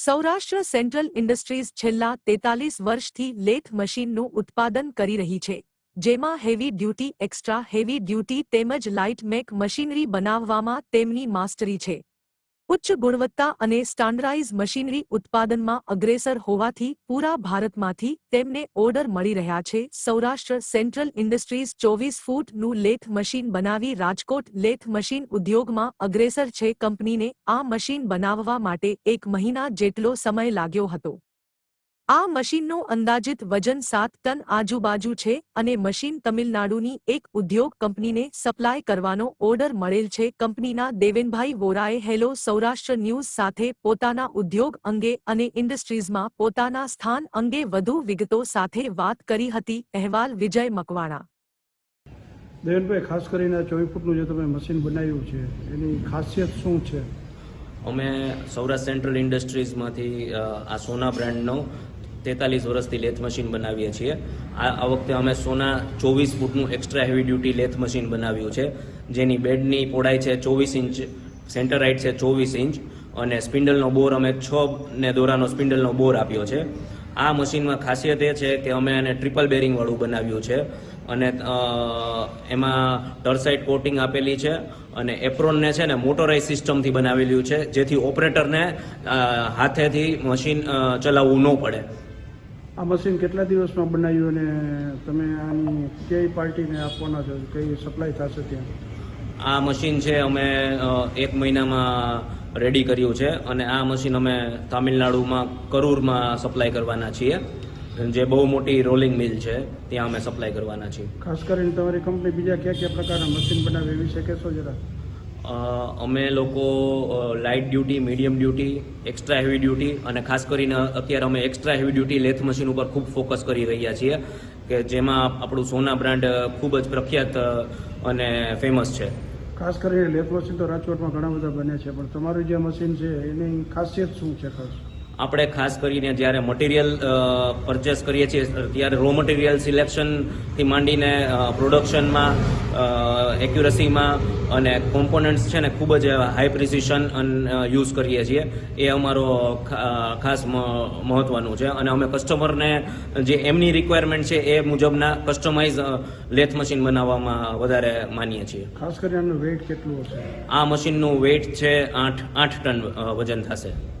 Saurashtra central industries છેલ્લા તેતાલીસ વર્ષથી લેથ મશીનનું ઉત્પાદન કરી રહી છે, જેમાં heavy duty, extra heavy duty તેમજ લાઇટ મેક મશીનરી બનાવવામાં તેમની માસ્ટરી છે. ઉચ્ચ ગુણવત્તા અને સ્ટાન્ડર્ડાઇઝ મશીનરી ઉત્પાદનમાં અગ્રેસર હોવાથી પૂરા ભારતમાંથી તેમને ઓર્ડર મળી રહ્યા છે. સૌરાષ્ટ્ર સેન્ટ્રલ ઇન્ડસ્ટ્રીઝ ચોવીસ ફૂટનું લેથ મશીન બનાવી રાજકોટ લેથ મશીન ઉદ્યોગમાં અગ્રેસર છે. કંપનીને આ મશીન બનાવવા માટે એક મહિના જેટલો સમય લાગ્યો હતો. આ મશીનનું અંદાજિત વજન સાત ટન આજુબાજુ છે અને મશીન તમિલનાડુની એક ઉદ્યોગ કંપનીને સપ્લાય કરવાનો ઓર્ડર મળેલ છે. કંપનીના દેવેનભાઈ વોરાએ હેલો સૌરાષ્ટ્ર ન્યૂઝ સાથે પોતાના ઉદ્યોગ અંગે અને ઇન્ડસ્ટ્રીઝમાં પોતાના સ્થાન અંગે વધુ વિગતો સાથે વાત કરી હતી. અહેવાલ વિજય મકવાણા. દેવેનભાઈ ખાસ કરીને ચોવીસ ફૂટનું જે તમે મશીન બનાવ્યું છે એની ખાસિયત શું છે? અમે સૌરાષ્ટ્ર સેન્ટ્રલ ઇન્ડસ્ટ્રીઝમાંથી આ સોના બ્રાન્ડનો તેતાલીસ વર્ષથી લેથ મશીન બનાવીએ છીએ. આ આ વખતે અમે સોના ચોવીસ ફૂટનું extra heavy duty lathe machine બનાવ્યું છે, જેની બેડની પહોળાઈ છે ચોવીસ ઇંચ સેન્ટર હાઇટ છે ચોવીસ ઇંચ, અને સ્પિન્ડલનો બોર અમે છ ને દોરાનો સ્પિન્ડલનો બોર આપ્યો છે. આ મશીનમાં ખાસિયત એ છે કે અમે એને ટ્રિપલ બેરિંગવાળું બનાવ્યું છે, અને એમાં ટર્સાઇડ કોટિંગ આપેલી છે, અને એપ્રોનને છે ને મોટોરાઇઝ સિસ્ટમથી બનાવેલું છે, જેથી ઓપરેટરને હાથેથી મશીન ચલાવવું ન પડે. આ મશીન કેટલા દિવસમાં બનાવ્યું અને તમે આની કઈ પાર્ટીને આપવાના છો? કઈ સપ્લાય થશે ત્યાં? આ મશીન છે અમે એક મહિનામાં રેડી કર્યું છે અને આ મશીન અમે તામિલનાડુમાં કરૂરમાં સપ્લાય કરવાના છીએ. જે બહુ મોટી રોલિંગ મિલ છે ત્યાં અમે સપ્લાય કરવાના છીએ. ખાસ કરીને તમારી કંપની બીજા કયા કયા પ્રકારના મશીન બનાવે એ વિશે કહેશો જરા. અમે લોકો light duty medium duty extra heavy duty અને ખાસ કરીને અત્યારે અમે extra heavy duty lathe machine ઉપર ખૂબ ફોકસ કરી રહ્યા છીએ કે જેમાં આપણું સોના બ્રાન્ડ ખૂબ જ પ્રખ્યાત અને ફેમસ છે. ખાસ કરીને લેથ મશીન તો રાજકોટમાં ઘણા બધા બને છે, પણ તમારું જે મશીન છે એની ખાસિયત શું છે ખાસ? આપણે ખાસ કરીને જ્યારે મટીરિયલ પરચેસ કરીએ છીએ ત્યારે રો મટીરિયલ સિલેક્શનથી માંડીને પ્રોડક્શનમાં એક્યુરસીમાં અને કોમ્પોનન્ટ્સ છે ને ખૂબ જ હાઈ પ્રિસિશન યુઝ કરીએ છીએ. એ અમારો ખાસ મ- મહત્વનું છે. અને અમે કસ્ટમરને જે એમની રિક્વાયરમેન્ટ છે એ મુજબના કસ્ટમાઇઝ લેથ મશીન બનાવવામાં વધારે માનીએ છીએ. ખાસ કરીને વેઇટ કેટલું હશે? આ મશીનનું વેઇટ છે આઠ આઠ ટન વજન થશે.